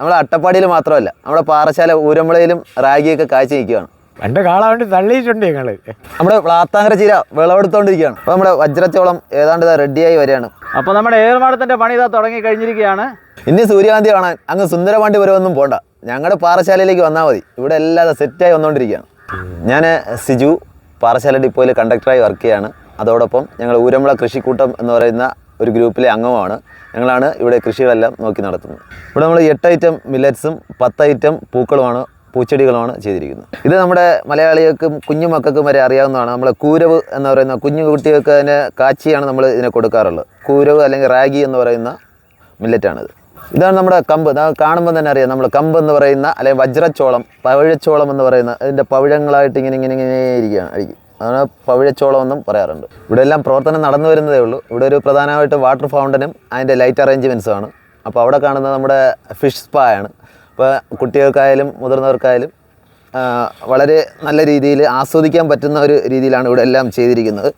നമ്മുടെ അട്ടപ്പാടിയിൽ മാത്രമല്ല നമ്മുടെ പാറശാല ഊരമ്പളയിലും റാഗിയൊക്കെ കാഴ്ച നിൽക്കുകയാണ്. എന്റെ കാള വേണ്ടി തള്ളിയിട്ടുണ്ട് ഞങ്ങൾ. നമ്മുടെ പ്ലാത്താങ്കര ചീര വിളവെടുത്തോണ്ടിരിക്കുകയാണ്. അപ്പോൾ നമ്മുടെ വജ്രച്ചോളം ഏതാണ്ട് റെഡിയായി വരികയാണ്. അപ്പോൾ നമ്മുടെ ഏർമാടത്തിന്റെ പണി ഇതാ തുടങ്ങി കഴിഞ്ഞിരിക്കുകയാണ്. ഇനി സൂര്യകാന്തി കാണാൻ അങ്ങ് സുന്ദരപാണ്ടി ഒന്നും പോണ്ട. ഞങ്ങളുടെ പാറശാലയിലേക്ക് വന്നാൽ മതി. ഇവിടെ എല്ലാം സെറ്റായി വന്നുകൊണ്ടിരിക്കുകയാണ് ഞാൻ സിജു പാറശാല ഡിപ്പോയിൽ കണ്ടക്ടറായി വർക്ക് ചെയ്യാണ്. അതോടൊപ്പം ഞങ്ങൾ ഊരമ്പള കൃഷിക്കൂട്ടം എന്ന് പറയുന്ന ഒരു ഗ്രൂപ്പിലെ അംഗമാണ് ഞങ്ങളാണ് ഇവിടെ കൃഷികളെല്ലാം നോക്കി നടത്തുന്നത്. ഇവിടെ നമ്മൾ എട്ട് ഐറ്റം മില്ലറ്റ്സും പത്ത് ഐറ്റം പൂക്കളുമാണ് പൂച്ചെടികളുമാണ് ചെയ്തിരിക്കുന്നത്. ഇത് നമ്മുടെ മലയാളികൾക്കും കുഞ്ഞു മക്കൾക്കും വരെ അറിയാവുന്നതാണ്. നമ്മളെ കൂരവ് എന്ന് പറയുന്ന കുഞ്ഞു കുട്ടികൾക്ക് അതിനെ കാച്ചിയാണ് നമ്മൾ ഇതിനെ കൊടുക്കാറുള്ളത്. കൂരവ് അല്ലെങ്കിൽ റാഗി എന്ന് പറയുന്ന മില്ലറ്റാണിത് ഇതാണ് നമ്മുടെ കമ്പ്. കാണുമ്പോൾ തന്നെ അറിയാം. നമ്മൾ കമ്പ് എന്ന് പറയുന്ന അല്ലെങ്കിൽ വജ്രച്ചോളം പവിഴച്ചോളം എന്ന് പറയുന്ന അതിന്റെ പവിഴങ്ങളായിട്ട് ഇങ്ങനെ ഇങ്ങനെ ഇങ്ങനെ ഇരിക്കുകയാണ് അടിക്കും അതാണ് പവിഴച്ചോളം എന്നും പറയാറുണ്ട്. ഇവിടെ എല്ലാം പ്രവർത്തനം നടന്നു വരുന്നതേ ഉള്ളൂ. ഇവിടെ ഒരു പ്രധാനമായിട്ട് വാട്ടർ ഫൗണ്ടനും അതിന്റെ ലൈറ്റ് അറേഞ്ച്മെന്റ്സും ആണ്. അപ്പോൾ അവിടെ കാണുന്നത് നമ്മുടെ ഫിഷ് സ്പാ ആണ്. അപ്പോൾ കുട്ടികൾക്കായാലും മുതിർന്നവർക്കായാലും വളരെ നല്ല രീതിയിൽ ആസ്വദിക്കാൻ പറ്റുന്ന ഒരു രീതിയിലാണ് ഇവിടെ എല്ലാം ചെയ്തിരിക്കുന്നത്.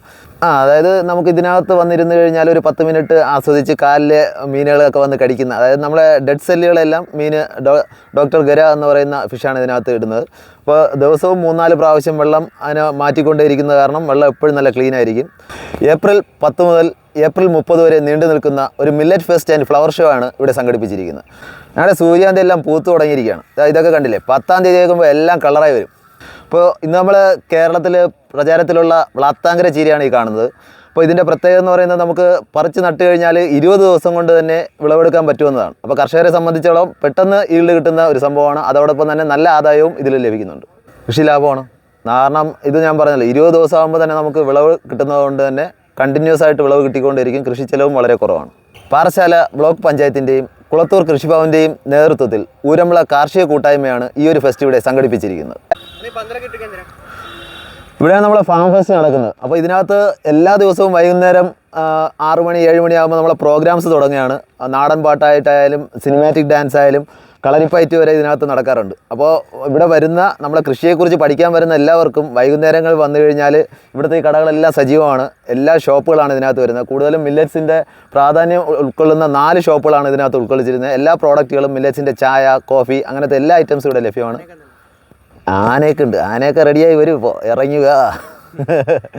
ആ അതായത് നമുക്ക് ഇതിനകത്ത് വന്നിരുന്നു കഴിഞ്ഞാൽ ഒരു പത്ത് മിനിറ്റ് ആസ്വദിച്ച് കാലിലെ മീനുകളൊക്കെ വന്ന് കടിക്കുന്ന അതായത് നമ്മളെ ഡെഡ് സെല്ലുകളെല്ലാം മീന് ഡോക്ടർ ഗര എന്ന് പറയുന്ന ഫിഷാണ് ഇതിനകത്ത് ഇടുന്നത്. അപ്പോൾ ദിവസവും മൂന്നാൽ പ്രാവശ്യം വെള്ളം അതിനെ മാറ്റിക്കൊണ്ടേയിരിക്കുന്നത് കാരണം വെള്ളം എപ്പോഴും നല്ല ക്ലീൻ ആയിരിക്കും ഏപ്രിൽ പത്ത് മുതൽ ഏപ്രിൽ മുപ്പത് വരെ നീണ്ടു നിൽക്കുന്ന ഒരു millet fest and flower show ആണ് ഇവിടെ സംഘടിപ്പിച്ചിരിക്കുന്നത്. ഞങ്ങളുടെ സൂര്യാന്തി എല്ലാം പൂത്തു തുടങ്ങിയിരിക്കുകയാണ്. ഇതൊക്കെ കണ്ടില്ലേ? പത്താം തീയതി ആകുമ്പോൾ എല്ലാം കളറായി വരും. ഇപ്പോൾ ഇന്ന് നമ്മൾ കേരളത്തിൽ പ്രചാരത്തിലുള്ള വളത്താങ്കര ചീരയാണ് ഈ കാണുന്നത്. അപ്പോൾ ഇതിന്റെ പ്രത്യേകത എന്ന് പറയുന്നത് നമുക്ക് പറിച്ച് നട്ട് കഴിഞ്ഞാൽ ഇരുപത് ദിവസം കൊണ്ട് തന്നെ വിളവെടുക്കാൻ പറ്റുമെന്നതാണ്. അപ്പോൾ കർഷകരെ സംബന്ധിച്ചോളം പെട്ടെന്ന് ഈൽഡ് കിട്ടുന്ന ഒരു സംഭവമാണ്. അതോടൊപ്പം തന്നെ നല്ല ആദായവും ഇതിൽ ലഭിക്കുന്നുണ്ട്. കൃഷി ലാഭമാണ്. കാരണം ഇത് ഞാൻ പറഞ്ഞല്ലോ ഇരുപത് ദിവസം ആകുമ്പോൾ തന്നെ നമുക്ക് വിളവ് കിട്ടുന്നത് കൊണ്ട് തന്നെ കണ്ടിന്യൂസ് ആയിട്ട് വിളവ് കിട്ടിക്കൊണ്ടിരിക്കും. കൃഷി ചെലവും വളരെ കുറവാണ്. പാറശാല ബ്ലോക്ക് പഞ്ചായത്തിന്റെയും കുളത്തൂർ കൃഷിഭവന്റെയും നേതൃത്വത്തിൽ ഊരമ്പള കാർഷിക കൂട്ടായ്മയാണ് ഈ ഒരു ഫെസ്റ്റ് ഇവിടെ സംഘടിപ്പിച്ചിരിക്കുന്നത്. ഇവിടെയാണ് നമ്മളെ ഫാം ഫെസ്റ്റ് നടക്കുന്നത്. അപ്പോൾ ഇതിനകത്ത് എല്ലാ ദിവസവും വൈകുന്നേരം ആറു മണി ഏഴ് മണിയാകുമ്പോൾ നമ്മളെ പ്രോഗ്രാംസ് തുടങ്ങുകയാണ്. നാടൻ പാട്ടായിട്ടായാലും സിനിമാറ്റിക് ഡാൻസ് ആയാലും കളരിപ്പയറ്റ് വരെ ഇതിനകത്ത് നടക്കാറുണ്ട്. അപ്പോൾ ഇവിടെ വരുന്ന നമ്മളെ കൃഷിയെക്കുറിച്ച് പഠിക്കാൻ വരുന്ന എല്ലാവർക്കും വൈകുന്നേരങ്ങൾ വന്നു കഴിഞ്ഞാൽ ഇവിടുത്തെ ഈ കടകളെല്ലാം സജീവമാണ്. എല്ലാ ഷോപ്പുകളാണ് ഇതിനകത്ത് വരുന്നത്. കൂടുതലും മില്ലറ്റ്സിന്റെ പ്രാധാന്യം ഉൾക്കൊള്ളുന്ന നാല് ഷോപ്പുകളാണ് ഇതിനകത്ത് ഉൾക്കൊള്ളിച്ചിരുന്നത് എല്ലാ പ്രോഡക്റ്റുകളും മില്ലറ്റ്സിന്റെ ചായ കോഫി അങ്ങനത്തെ എല്ലാ ഐറ്റംസും ഇവിടെ ലഭ്യമാണ്. ആനയൊക്കെ ഉണ്ട്. ആനയൊക്കെ റെഡിയായി വരും. ഇപ്പോൾ ഇറങ്ങുക.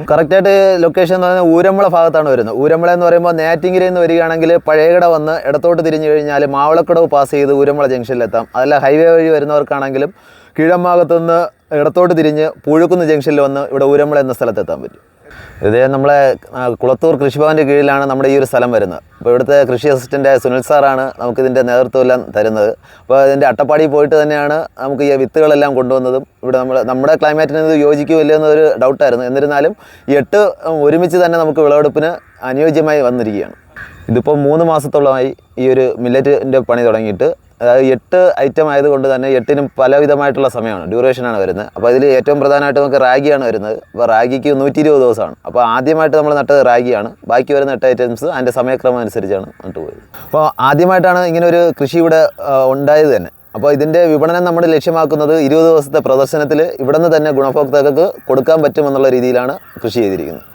കറക്റ്റായിട്ട് ലൊക്കേഷൻ എന്ന് പറഞ്ഞാൽ ഊരമ്പുള ഭാഗത്താണ് വരുന്നത്. ഊരമ്പുള എന്ന് പറയുമ്പോൾ നേറ്റിങ്ങിരി നിന്ന് വരികയാണെങ്കിൽ പഴയകട വന്ന് ഇടത്തോട്ട് തിരിഞ്ഞു കഴിഞ്ഞാൽ മാവളക്കടവ് പാസ് ചെയ്ത് ഊരമ്പുള ജംഗ്ഷനിലെത്താം അതല്ല ഹൈവേ വഴി വരുന്നവർക്കാണെങ്കിലും കീഴം ഭാഗത്തുനിന്ന് ഇടത്തോട്ട് തിരിഞ്ഞ് പുഴുക്കുന്ന് ജംഗ്ഷനിൽ വന്ന് ഇവിടെ ഊരമ്പുള എന്ന സ്ഥലത്തെത്താൻ പറ്റും. ഇതേ നമ്മളെ കുളത്തൂർ കൃഷിഭവന്റെ കീഴിലാണ് നമ്മുടെ ഈ ഒരു സ്ഥലം വരുന്നത്. അപ്പോൾ ഇവിടുത്തെ കൃഷി അസിസ്റ്റന്റ് സുനിൽ സാറാണ് നമുക്കിതിന്റെ നേതൃത്വം എല്ലാം തരുന്നത്. അപ്പോൾ ഇതിന്റെ അട്ടപ്പാടി പോയിട്ട് തന്നെയാണ് നമുക്ക് ഈ വിത്തുകളെല്ലാം കൊണ്ടുവന്നതും. ഇവിടെ നമ്മൾ നമ്മുടെ ക്ലൈമാറ്റിന് ഇത് യോജിക്കുമല്ലോ എന്നൊരു ഡൗട്ടായിരുന്നു. എന്നിരുന്നാലും എട്ട് ഒരുമിച്ച് തന്നെ നമുക്ക് വിളവെടുപ്പിന് അനുയോജ്യമായി വന്നിരിക്കുകയാണ്. ഇതിപ്പോൾ മൂന്ന് മാസത്തോളമായി ഈ ഒരു മില്ലറ്റിന്റെ പണി തുടങ്ങിയിട്ട് അതായത് എട്ട് ഐറ്റം ആയതുകൊണ്ട് തന്നെ എട്ടിനും പലവിധമായിട്ടുള്ള സമയമാണ് ഡ്യൂറേഷനാണ് വരുന്നത്. അപ്പോൾ അതിൽ ഏറ്റവും പ്രധാനമായിട്ട് നമുക്ക് റാഗിയാണ് വരുന്നത്. അപ്പോൾ റാഗിക്ക് നൂറ്റി ഇരുപത് ദിവസമാണ്. അപ്പോൾ ആദ്യമായിട്ട് നമ്മൾ നട്ടത് റാഗിയാണ്. ബാക്കി വരുന്ന എട്ട് ഐറ്റംസ് അതിന്റെ സമയക്രമം അനുസരിച്ചാണ് നട്ടു പോയത്. അപ്പോൾ ആദ്യമായിട്ടാണ് ഇങ്ങനെ ഒരു കൃഷി ഇവിടെ ഉണ്ടായത് തന്നെ. അപ്പോൾ ഇതിന്റെ വിപണനം നമ്മൾ ലക്ഷ്യമാക്കുന്നത് ഇരുപത് ദിവസത്തെ പ്രദർശനത്തിൽ ഇവിടെ നിന്ന് തന്നെ ഗുണഭോക്താക്കൾക്ക് കൊടുക്കാൻ പറ്റുമെന്നുള്ള രീതിയിലാണ് കൃഷി ചെയ്തിരിക്കുന്നത്.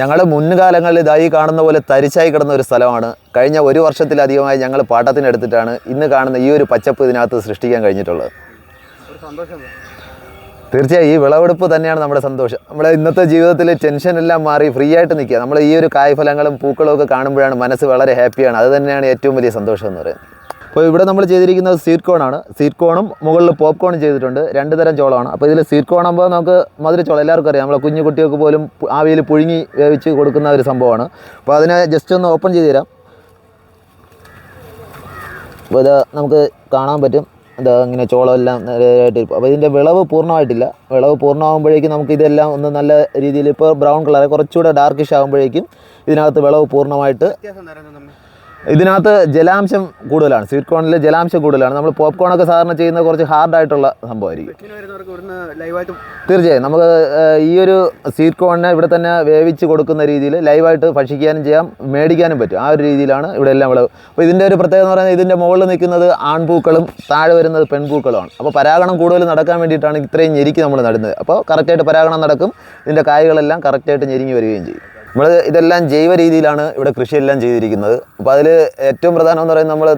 ഞങ്ങൾ മുൻകാലങ്ങളിൽ ഇതായി കാണുന്ന പോലെ തരിച്ചായി കിടന്ന ഒരു സ്ഥലമാണ്. കഴിഞ്ഞ ഒരു വർഷത്തിലധികമായി ഞങ്ങൾ പാട്ടത്തിനെടുത്തിട്ടാണ് ഇന്ന് കാണുന്ന ഈ ഒരു പച്ചപ്പ് ഇതിനകത്ത് സൃഷ്ടിക്കാൻ കഴിഞ്ഞിട്ടുള്ളത്. തീർച്ചയായും ഈ വിളവെടുപ്പ് തന്നെയാണ് നമ്മുടെ സന്തോഷം. നമ്മുടെ ഇന്നത്തെ ജീവിതത്തിൽ ടെൻഷൻ എല്ലാം മാറി ഫ്രീ ആയിട്ട് നിൽക്കുക. നമ്മൾ ഈ ഒരു കായ്ഫലങ്ങളും പൂക്കളും ഒക്കെ കാണുമ്പോഴാണ് മനസ്സ് വളരെ ഹാപ്പിയാണ് അത് തന്നെയാണ് ഏറ്റവും വലിയ സന്തോഷം എന്ന് പറയുന്നത്. അപ്പോൾ ഇവിടെ നമ്മൾ ചെയ്തിരിക്കുന്നത് സ്വീറ്റ് കോണാണ് സ്വീറ്റ് കോണും മുകളിൽ പോപ്കോണും ചെയ്തിട്ടുണ്ട്. രണ്ട് തരം ചോളമാണ് അപ്പോൾ ഇതിൽ സ്വീറ്റ് കോൺ ആകുമ്പോൾ നമുക്ക് മധുരച്ചോളം എല്ലാവർക്കും അറിയാം. നമ്മളെ കുഞ്ഞു കുട്ടികൾക്ക് പോലും ആവിയിൽ പുഴുങ്ങി വേവിച്ച് കൊടുക്കുന്ന ഒരു സംഭവമാണ്. അപ്പോൾ അതിനെ ജസ്റ്റ് ഒന്ന് ഓപ്പൺ ചെയ്ത് തരാം. അപ്പോൾ ഇത് നമുക്ക് കാണാൻ പറ്റും. എന്താ ഇങ്ങനെ ചോളം എല്ലാം നേരെയായിട്ട് അപ്പോൾ ഇതിന്റെ വിളവ് പൂർണമായിട്ടില്ല. വിളവ് പൂർണമാകുമ്പോഴേക്കും നമുക്ക് ഇതെല്ലാം ഒന്ന് നല്ല രീതിയിൽ ഇപ്പോൾ ബ്രൗൺ കളർ കുറച്ചുകൂടെ ഡാർക്കിഷ് ആകുമ്പോഴേക്കും ഇതിനകത്ത് വിളവ് പൂർണമായിട്ട് ഇതിനകത്ത് ജലാംശം കൂടുതലാണ്. സ്വീറ്റ് കോണിൽ ജലാംശം കൂടുതലാണ്. നമ്മൾ പോപ്കോൺ ഒക്കെ സാധാരണ ചെയ്യുന്ന കുറച്ച് ഹാർഡായിട്ടുള്ള സംഭവമായിരിക്കും. തീർച്ചയായും. നമുക്ക് ഈ ഒരു സ്വീറ്റ് കോണിനെ ഇവിടെ തന്നെ വേവിച്ച് കൊടുക്കുന്ന രീതിയിൽ ലൈവായിട്ട് ഭക്ഷിക്കാനും ചെയ്യാം മേടിക്കാനും പറ്റും. ആ ഒരു രീതിയിലാണ് ഇവിടെ എല്ലാം വിളവ് അപ്പോൾ ഇതിന്റെ ഒരു പ്രത്യേകത എന്ന് പറയുന്നത് ഇതിന്റെ മുകളിൽ നിൽക്കുന്നത് ആൺപൂക്കളും താഴെ വരുന്നത് പെൺപൂക്കളുമാണ്. അപ്പോൾ പരാഗണം കൂടുതൽ നടക്കാൻ വേണ്ടിയിട്ടാണ് ഇത്രയും ഞെരിക്ക് നമ്മൾ നടുന്നത്. അപ്പോൾ കറക്റ്റായിട്ട് പരാഗണം നടക്കും. ഇതിന്റെ കായ്കളെല്ലാം കറക്റ്റായിട്ട് ഞെരിങ്ങി വരികയും ചെയ്യും. നമ്മൾ ഇതെല്ലാം ജൈവ രീതിയിലാണ് ഇവിടെ കൃഷിയെല്ലാം ചെയ്തിരിക്കുന്നത്. അപ്പോൾ അതിൽ ഏറ്റവും പ്രധാനം എന്ന് പറയുന്നത് നമ്മൾ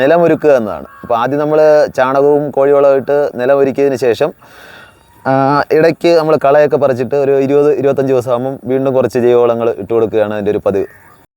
നിലമൊരുക്കുക എന്നതാണ്. അപ്പോൾ ആദ്യം നമ്മൾ ചാണകവും കോഴിവളവും ഇട്ട് നിലമൊരുക്കിയതിന് ശേഷം ഇടയ്ക്ക് നമ്മൾ കളയൊക്കെ പറിച്ചിട്ട് ഒരു ഇരുപത് ഇരുപത്തഞ്ച് ദിവസമാകുമ്പം വീണ്ടും കുറച്ച് ജൈവവളങ്ങൾ ഇട്ട് കൊടുക്കുകയാണ് അതിന്റെ ഒരു പതിവ്.